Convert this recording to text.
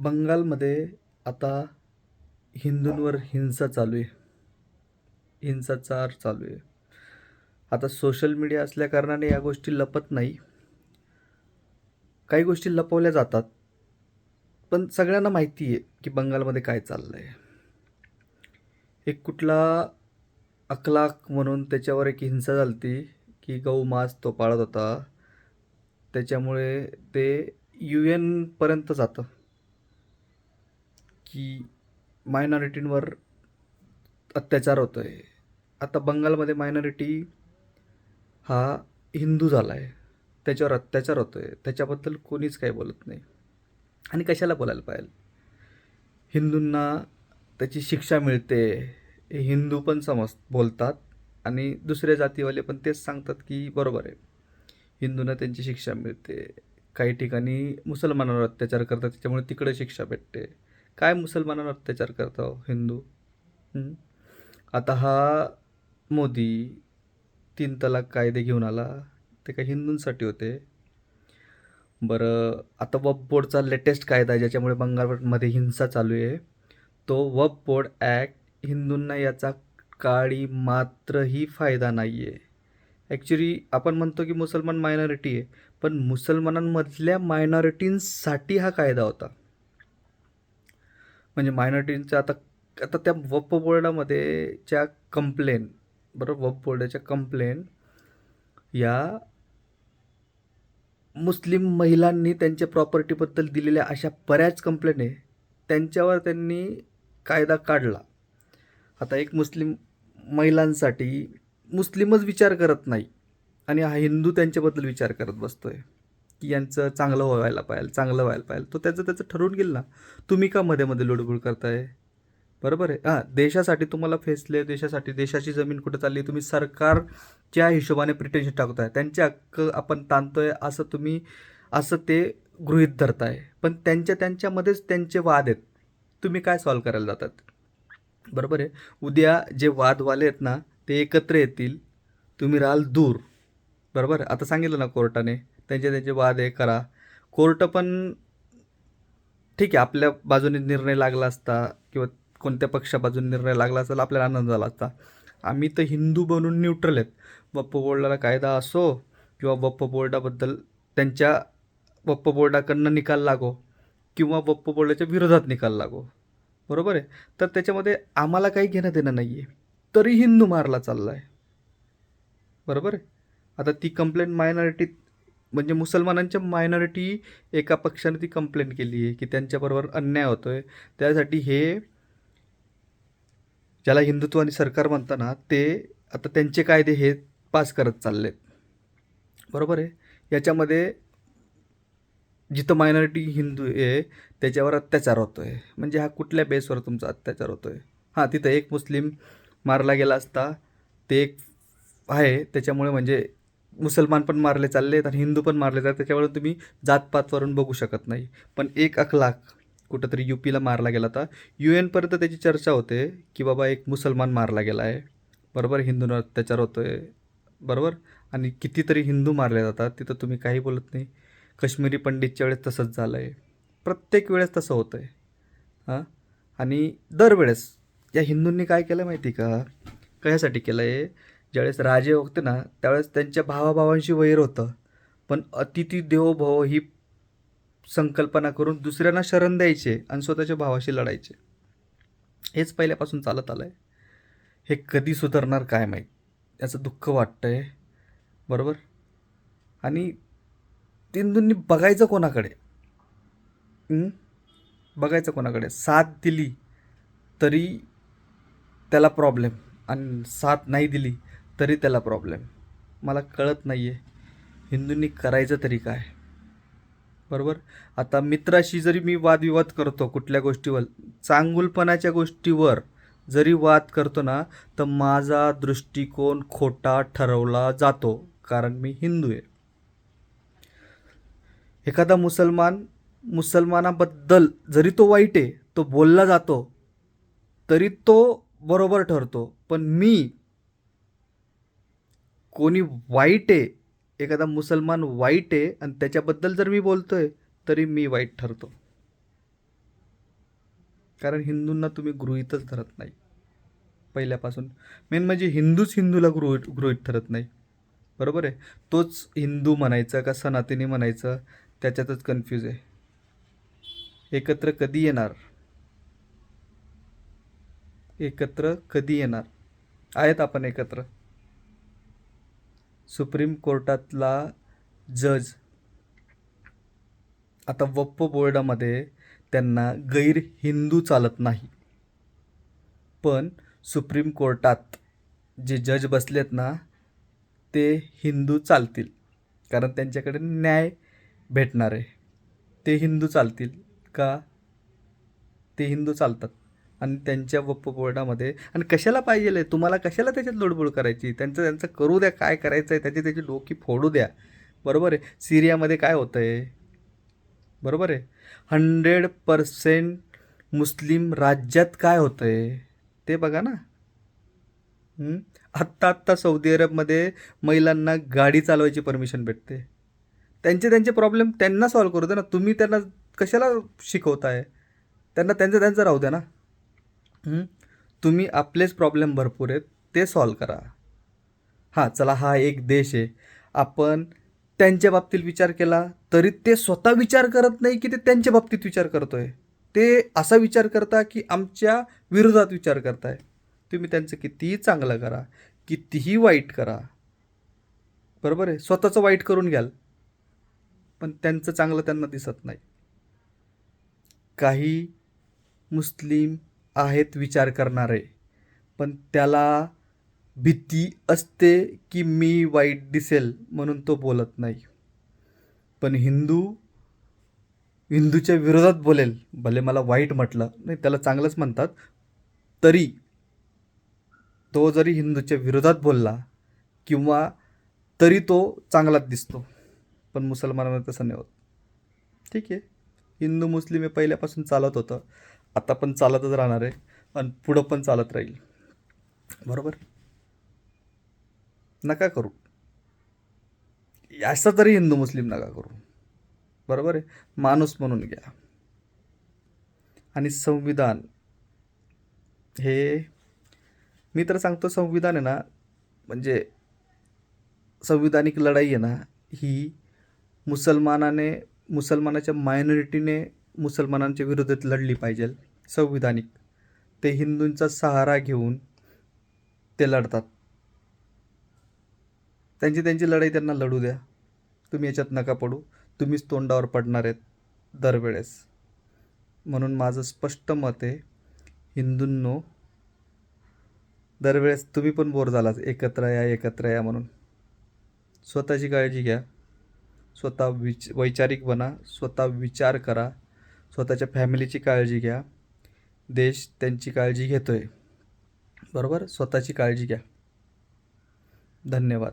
बंगालमध्ये आता हिंदूंवर हिंसा चालू आहे. हिंसाचार चालू आहे. आता सोशल मीडिया असल्याकारणाने या गोष्टी लपत नाही. काही गोष्टी लपवल्या जातात. पण सगळ्यांना माहिती आहे की बंगालमध्ये काय चाललं आहे एक कुठला अकलाक म्हणून त्याच्यावर एक हिंसा झालती की गहू मास तो पाळत होता. त्याच्यामुळे ते यू एनपर्यंत जातं. की मायनॉरिटींवर अत्याचार होतो आहे आता बंगालमध्ये मायनॉरिटी हा हिंदू झाला आहे त्याच्यावर अत्याचार होतो आहे त्याच्याबद्दल कोणीच काही बोलत नाही. आणि कशाला बोलायला पाहिजे? हिंदूंना त्याची शिक्षा मिळते. हे हिंदू पण समज बोलतात. आणि दुसऱ्या जातीवाले पण तेच सांगतात की बरोबर आहे. हिंदूंना त्यांची शिक्षा मिळते. काही ठिकाणी मुसलमानांवर अत्याचार करतात. त्याच्यामुळे तिकडे शिक्षा भेटते. काय मुसलमानांवर अत्याचार करतो हो, हिंदू? आता हा मोदी तीन तलाक कायदे घेऊन आला ते काही हिंदूंसाठी होते. बरं आता वप बोर्डचा लेटेस्ट कायदा आहे ज्याच्यामुळे बंगालमध्ये हिंसा चालू आहे तो वप बोर्ड ॲक्ट हिंदूंना याचा काळी मात्रही फायदा नाही आहे ॲक्च्युली आपण म्हणतो की मुसलमान मायनॉरिटी आहे पण मुसलमानांमधल्या मायनॉरिटींसाठी हा कायदा होता. म्हणजे मायनॉरिटींचं आता आता त्या वप बोर्डामध्ये च्या कंप्लेन बरोबर? वप बोर्डाच्या कंप्लेन या मुस्लिम महिलांनी त्यांच्या प्रॉपर्टीबद्दल दिलेल्या अशा बऱ्याच कंप्लेन आहे त्यांच्यावर त्यांनी कायदा काढला. आता एक मुस्लिम महिलांसाठी मुस्लिमच विचार करत नाही आणि हा हिंदू त्यांच्याबद्दल विचार करत बसतोय. की यांचं चांगलं व्हायला पाहिजे चांगलं व्हायला पाहिजे. तो त्याचं त्याचं ठरवून गेलं ना. तुम्ही का मध्ये मध्ये लुडबुड करताय? बरोबर आहे? हां देशासाठी तुम्हाला फेसले देशासाठी देशाची जमीन कुठं चालली तुम्ही सरकारच्या हिशोबाने प्रिटेन्शन टाकताय. त्यांचे हक्क आपण ताणतोय असं तुम्ही असं ते गृहीत धरताय. पण त्यांच्या त्यांच्यामध्येच त्यांचे वाद आहेत. तुम्ही काय सॉल्व करायला जातात? बरोबर आहे? उद्या जे वादवाले आहेत ना ते एकत्र येतील. तुम्ही राहाल दूर. बरोबर आता सांगितलं ना कोर्टाने त्यांचे त्यांचे वाद हे करा. कोर्ट पण ठीक आहे आपल्या बाजूने निर्णय लागला असता किंवा कोणत्या पक्षा बाजूने निर्णय लागला असेल आपल्याला आनंद झाला असता. आम्ही तर हिंदू बनून न्यूट्रल आहेत. वप्प बोर्डाला कायदा असो किंवा वप्प बोर्डाबद्दल त्यांच्या वप्प बोर्डाकडनं निकाल लागो किंवा वप्प बोर्डाच्या विरोधात निकाल लागो. बरोबर आहे? तर त्याच्यामध्ये आम्हाला काही घेणं देणं नाही आहे तरी हिंदू मारला चालला आहे बरोबर आहे? आता ती कंप्लेंट मायनॉरिटी म्हणजे मुसलमानांच्या मायनॉरिटी एका पक्षाने ती कंप्लेंट केली आहे की त्यांच्याबरोबर अन्याय होतो आहे त्यासाठी हे ज्याला हिंदुत्व आणि सरकार म्हणताना ते आता त्यांचे कायदे हे पास करत चालले बरोबर आहे? याच्यामध्ये जिथं मायनॉरिटी हिंदू आहे त्याच्यावर अत्याचार होतो आहे म्हणजे हा कुठल्या बेसवर तुमचा अत्याचार होतो आहे हां तिथं एक मुस्लिम मारला गेला असता ते एक आहे त्याच्यामुळे म्हणजे मुसलमान पण मारले चालले आहेत आणि हिंदू पण मारले जातात त्याच्यामुळे तुम्ही जातपातवरून बघू शकत नाही. पण एक अखलाक कुठंतरी यू पीला मारला गेला होता. यू एनपर्यंत त्याची चर्चा होते की बाबा एक मुसलमान मारला गेला आहे बरोबर? हिंदूंवर अत्याचार होतो आहे बरोबर? आणि कितीतरी हिंदू मारले जातात. तिथं तुम्ही काही बोलत नाही. कश्मीरी पंडितच्या वेळेस तसंच झालं आहे प्रत्येक वेळेस तसं होतं आहे हां? आणि दरवेळेस या हिंदूंनी काय केलं माहिती का? कशासाठी केलं आहे ज्यावेळेस राजे होते ना त्यावेळेस त्यांच्या भावाभावांशी वैर होतं. पण अतिथी देवो भव ही संकल्पना करून दुसऱ्यांना शरण द्यायचे आणि स्वतःच्या भावाशी लढायचे. हेच पहिल्यापासून चालत आलं आहे हे कधी सुधारणार काय माहीत? याचं दुःख वाटतं आहे बरोबर? आणि तेंदूंनी बघायचं कोणाकडे? बघायचं कोणाकडे? साथ दिली तरी त्याला प्रॉब्लेम आणि साथ नाही दिली तरी त्याला प्रॉब्लेम मला कळत नाही आहे हिंदूंनी करायचं तरी काय? बरोबर? आता मित्राशी जरी मी वादविवाद करतो कुठल्या गोष्टीवर चांगुलपणाच्या गोष्टीवर जरी वाद करतो ना तर माझा दृष्टिकोन खोटा ठरवला जातो कारण मी हिंदू आहे. एखादा मुसलमान मुसलमानाबद्दल जरी तो वाईट आहे तो बोलला जातो तरी तो बरोबर ठरतो. पण मी कोणी वाईट आहे एखादा मुसलमान वाईट आहे आणि त्याच्याबद्दल जर मी बोलतोय तरी मी वाईट ठरतो. कारण हिंदूंना तुम्ही गृहितच धरत नाही. पहिल्यापासून. मेन म्हणजे हिंदूच हिंदूला गृहित गृहित ठरत नाही. बरोबर आहे? तोच हिंदू म्हणायचा का सनातनी म्हणायचं त्याच्यातच कन्फ्यूज आहे. एकत्र कधी येणार? एकत्र कधी येणार? आहेत आपण एकत्र. सुप्रीम कोर्टातला जज आता वप्प बोर्डामध्ये त्यांना गैर हिंदू चालत नाही. पण सुप्रीम कोर्टात जे जज बसलेत ना ते हिंदू चालतील. कारण त्यांच्याकडे न्याय भेटणार आहे. ते हिंदू चालतील का? ते हिंदू चालतात. आणि त्यांच्या वप्प बोर्डामध्ये आणि कशाला पाहिजे तुम्हाला कशाला त्याच्यात लोडबोड करायची? त्यांचं त्यांचं करू द्या काय करायचं आहे त्याची त्याची डोकी फोडू द्या. बरोबर आहे? सिरियामध्ये काय होतं आहे बरोबर आहे? हंड्रेड पर्सेंट मुस्लिम राज्यात काय होतं आहे ते बघा ना. आत्ता आत्ता सौदी अरबमध्ये महिलांना गाडी चालवायची परमिशन भेटते. त्यांचे त्यांचे प्रॉब्लेम त्यांना सॉल्व करू द्या ना. तुम्ही त्यांना कशाला शिकवताय? त्यांना त्यांचं त्यांचं राहू द्या ना. तुम्ही आपलेच प्रॉब्लेम भरपूर आहेत ते सॉल्व करा. हां चला हा एक देश आहे. आपण त्यांच्या बाबतीत विचार केला तरी ते स्वतः विचार करत नाही की ते त्यांच्या बाबतीत विचार करतोय. ते असा विचार करता की आमच्या विरोधात विचार करताय. तुम्ही त्यांचं कितीही चांगलं करा कितीही वाईट करा. बरोबर आहे? स्वतःचं वाईट करून घ्याल. पण त्यांचं चांगलं त्यांना दिसत नाही. काही मुस्लिम आहेत विचार करणारे. पण त्याला भीती असते की मी वाईट दिसेल म्हणून तो बोलत नाही. पण हिंदू हिंदूच्या विरोधात बोलेल भले मला वाईट म्हटलं. नाही त्याला चांगलंच म्हणतात. तरी तो जरी हिंदूच्या विरोधात बोलला किंवा तरी तो चांगलाच दिसतो. पण मुसलमानांना तसं नाही होत. ठीक आहे. हिंदू मुस्लिम हे पहिल्यापासून चालत होतं. आता पण चालतच राहणार आहे आणि पुढं पण चालत राहील. बरोबर? नका करू. असं तरी हिंदू मुस्लिम नका करू. बरोबर आहे? माणूस म्हणून घ्या. आणि संविधान. हे मी तर सांगतो संविधान आहे ना म्हणजे संविधानिक लढाई आहे ना ही मुसलमानाने मुसलमानाच्या मायनॉरिटीने मुसलमानांच्या विरोधात लढली पाहिजे. संविधानिक. ते हिंदूंचा सहारा घेऊन ते लढतात. त्यांची त्यांची लढाई त्यांना लढू द्या. तुम्ही याच्यात नका पडू. तुम्हीच तोंडावर पडणार आहेत दरवेळेस. म्हणून माझं स्पष्ट मत आहे हिंदूंनो दरवेळेस तुम्ही पण बोर झालात. एकत्र या एकत्र या म्हणून. स्वतःची काळजी घ्या. स्वतः विच वैचारिक बना. स्वतः विचार करा. स्वतःच्या फॅमिलीची काळजी घ्या. देश त्यांची काळजी घेतो आहे बरोबर? स्वतःची काळजी घ्या. धन्यवाद.